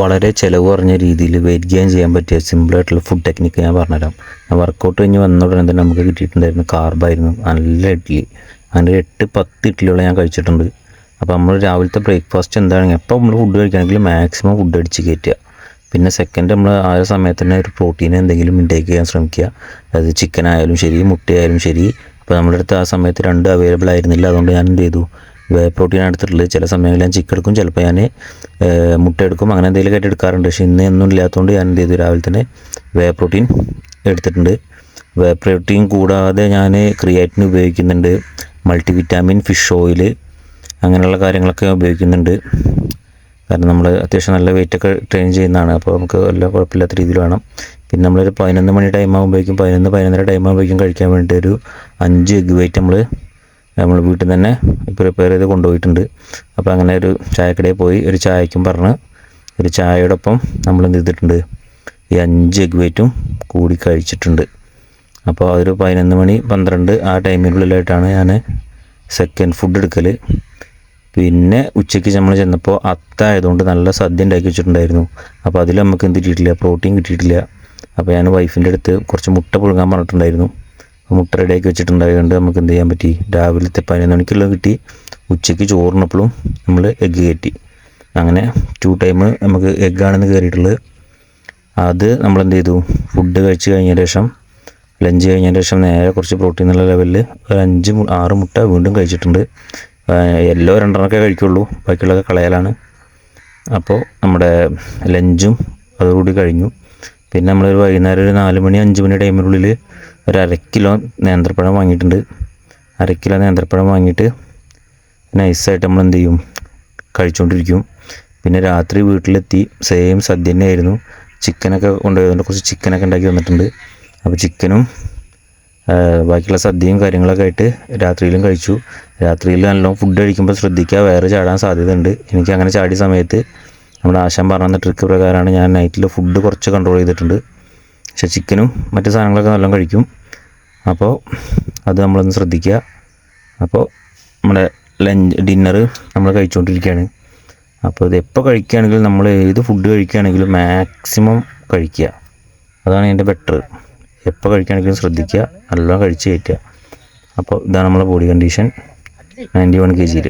വളരെ ചിലവ് കുറഞ്ഞ രീതിയിൽ വെയിറ്റ് ഗെയിൻ ചെയ്യാൻ പറ്റിയ സിമ്പിളായിട്ടുള്ള ഫുഡ് ടെക്നിക്ക് ഞാൻ പറഞ്ഞുതരാം. ഞാൻ വർക്കൗട്ട് കഴിഞ്ഞ് വന്ന ഉടനെ തന്നെ നമുക്ക് കിട്ടിയിട്ടുണ്ടായിരുന്നു കാർബായിരുന്നു നല്ല ഇഡ്ഡലി ഒരു എട്ട് പത്ത് ഇഡ്ഡലിയോളം ഞാൻ കഴിച്ചിട്ടുണ്ട്. അപ്പോൾ നമ്മൾ രാവിലത്തെ ബ്രേക്ക്ഫാസ്റ്റ് എന്താണെങ്കിൽ എപ്പോൾ നമ്മൾ ഫുഡ് കഴിക്കുകയാണെങ്കിൽ മാക്സിമം ഫുഡ് അടിച്ച് കയറ്റുക. പിന്നെ സെക്കൻഡ് നമ്മൾ ആ ഒരു സമയത്ത് തന്നെ ഒരു പ്രോട്ടീൻ എന്തെങ്കിലും ഇൻടേക്ക് ചെയ്യാൻ ശ്രമിക്കുക. അതായത് ചിക്കൻ ആയാലും ശരി മുട്ടയായാലും ശരി. അപ്പോൾ നമ്മുടെ അടുത്ത് ആ സമയത്ത് രണ്ടും അവൈലബിൾ ആയിരുന്നില്ല. അതുകൊണ്ട് ഞാൻ എന്ത് ചെയ്തു? പ്രോട്ടീൻ എടുത്തിട്ടുള്ളത്. ചില സമയങ്ങളിൽ ഞാൻ ചിക്കൻ എടുക്കും ചിലപ്പോൾ ഞാൻ മുട്ട എടുക്കും. അങ്ങനെ എന്തെങ്കിലും ആയിട്ട് എടുക്കാറുണ്ട്. പക്ഷേ ഇന്ന് ഒന്നും ഇല്ലാത്തതുകൊണ്ട് ഞാൻ എന്ത് ചെയ്തു? രാവിലെ തന്നെ വേ പ്രോട്ടീൻ എടുത്തിട്ടുണ്ട്. വേ പ്രോട്ടീൻ കൂടാതെ ഞാൻ ക്രിയാറ്റിൻ ഉപയോഗിക്കുന്നുണ്ട്. മൾട്ടി വിറ്റാമിൻ ഫിഷ് ഓയിൽ അങ്ങനെയുള്ള കാര്യങ്ങളൊക്കെ ഉപയോഗിക്കുന്നുണ്ട്. കാരണം നമ്മൾ അത്യാവശ്യം നല്ല വെയിറ്റ് ഒക്കെ ട്രെയിൻ ചെയ്യുന്നതാണ്. അപ്പോൾ നമുക്ക് എല്ലാ കുഴപ്പമില്ലാത്ത രീതിയിൽ വേണം. പിന്നെ നമ്മളൊരു പതിനൊന്ന് മണി ടൈം ആകുമ്പോഴേക്കും പതിനൊന്ന് പതിനൊന്നര ടൈം ആകുമ്പോഴേക്കും കഴിക്കാൻ വേണ്ടി ഒരു അഞ്ച് എഗ് വെയിറ്റ് നമ്മൾ നമ്മൾ വീട്ടിൽ നിന്ന് തന്നെ പ്രിപ്പയർ ചെയ്ത് കൊണ്ടുപോയിട്ടുണ്ട്. അപ്പോൾ അങ്ങനെ ഒരു ചായക്കടയിൽ പോയി ഒരു ചായക്കും പറഞ്ഞ് ഒരു ചായയോടൊപ്പം നമ്മൾ എന്ത് ചെയ്തിട്ടുണ്ട്? ഈ അഞ്ച് എഗ് വൈറ്റും കൂടി കഴിച്ചിട്ടുണ്ട്. അപ്പോൾ അതൊരു പതിനൊന്ന് മണി പന്ത്രണ്ട് ആ ടൈമിനുള്ളിലായിട്ടാണ് ഞാൻ സെക്കൻഡ് ഫുഡ് എടുക്കൽ പിന്നെ ഉച്ചയ്ക്ക് നമ്മൾ ചെന്നപ്പോൾ അത്തായതുകൊണ്ട് നല്ല സദ്യ ഉണ്ടാക്കി വെച്ചിട്ടുണ്ടായിരുന്നു. അപ്പോൾ അതിൽ നമുക്ക് എന്ത് കിട്ടിയിട്ടില്ല? പ്രോട്ടീൻ കിട്ടിയിട്ടില്ല. അപ്പോൾ ഞാൻ വൈഫിന്റെ അടുത്ത് കുറച്ച് മുട്ട പുഴുങ്ങാൻ പറഞ്ഞിട്ടുണ്ടായിരുന്നു. മുട്ട റെഡിയാക്കി വെച്ചിട്ടുണ്ടായതുകൊണ്ട് നമുക്ക് എന്ത് ചെയ്യാൻ പറ്റി? രാവിലത്തെ പതിനൊന്ന് മണിക്കുള്ള കിട്ടി. ഉച്ചയ്ക്ക് ചോറിനപ്പോഴും നമ്മൾ എഗ്ഗ് കയറ്റി. അങ്ങനെ ടു ടൈം നമുക്ക് എഗ്ഗാണെന്ന് കയറിയിട്ടുള്ളത്. അത് നമ്മൾ എന്ത് ചെയ്തു? ഫുഡ് കഴിച്ച് കഴിഞ്ഞ ശേഷം ലഞ്ച് കഴിഞ്ഞ ശേഷം നേരെ കുറച്ച് പ്രോട്ടീൻ എന്നുള്ള ലെവലിൽ ഒരു അഞ്ച് ആറ് മുട്ട വീണ്ടും കഴിച്ചിട്ടുണ്ട്. എല്ലോ രണ്ടെണ്ണമൊക്കെ കഴിക്കുള്ളൂ. ബാക്കിയുള്ളതൊക്കെ കളയലാണ്. അപ്പോൾ നമ്മുടെ ലഞ്ചും അതോടുകൂടി കഴിഞ്ഞു. പിന്നെ നമ്മളൊരു വൈകുന്നേരം ഒരു നാല് മണി അഞ്ച് മണി ടൈമിനുള്ളിൽ ഒരു അര കിലോ നേന്ത്രപ്പഴം വാങ്ങിയിട്ടുണ്ട്. അര കിലോ നേന്ത്രപ്പഴം വാങ്ങിയിട്ട് നൈസായിട്ട് നമ്മൾ എന്ത് ചെയ്യും? കഴിച്ചുകൊണ്ടിരിക്കും പിന്നെ രാത്രി വീട്ടിലെത്തി സെയിം സദ്യ തന്നെയായിരുന്നു. ചിക്കനൊക്കെ കൊണ്ടുപോയതുകൊണ്ട് കുറച്ച് ചിക്കനൊക്കെ ഉണ്ടാക്കി വന്നിട്ടുണ്ട് അപ്പോൾ ചിക്കനും ബാക്കിയുള്ള സദ്യയും കാര്യങ്ങളൊക്കെ ആയിട്ട് രാത്രിയിലും കഴിച്ചു. രാത്രിയിൽ നല്ലോണം ഫുഡ് കഴിക്കുമ്പോൾ ശ്രദ്ധിക്കുക വേറെ ചാടാൻ സാധ്യതയുണ്ട്. എനിക്ക് അങ്ങനെ ചാടിയ സമയത്ത് നമ്മുടെ ആശാൻ പറഞ്ഞ ട്രിക്ക് പ്രകാരമാണ് ഞാൻ നൈറ്റിൽ ഫുഡ് കുറച്ച് കൺട്രോൾ ചെയ്തിട്ടുണ്ട്. പക്ഷേ ചിക്കനും മറ്റു സാധനങ്ങളൊക്കെ നല്ലോണം കഴിക്കും. അപ്പോൾ അത് നമ്മളൊന്ന് ശ്രദ്ധിക്കുക. അപ്പോൾ നമ്മുടെ ലഞ്ച് ഡിന്നർ നമ്മൾ കഴിച്ചുകൊണ്ടിരിക്കുകയാണ്. അപ്പോൾ ഇത് എപ്പോൾ കഴിക്കുകയാണെങ്കിലും നമ്മൾ ഏത് ഫുഡ് കഴിക്കുകയാണെങ്കിലും മാക്സിമം കഴിക്കുക. അതാണ് എന്റെ ബെറ്റർ എപ്പോൾ കഴിക്കുകയാണെങ്കിലും ശ്രദ്ധിക്കുക. നല്ലോണം കഴിച്ച് കയറ്റുക. അപ്പോൾ ഇതാണ് നമ്മളെ body condition ninety one K ജിയിൽ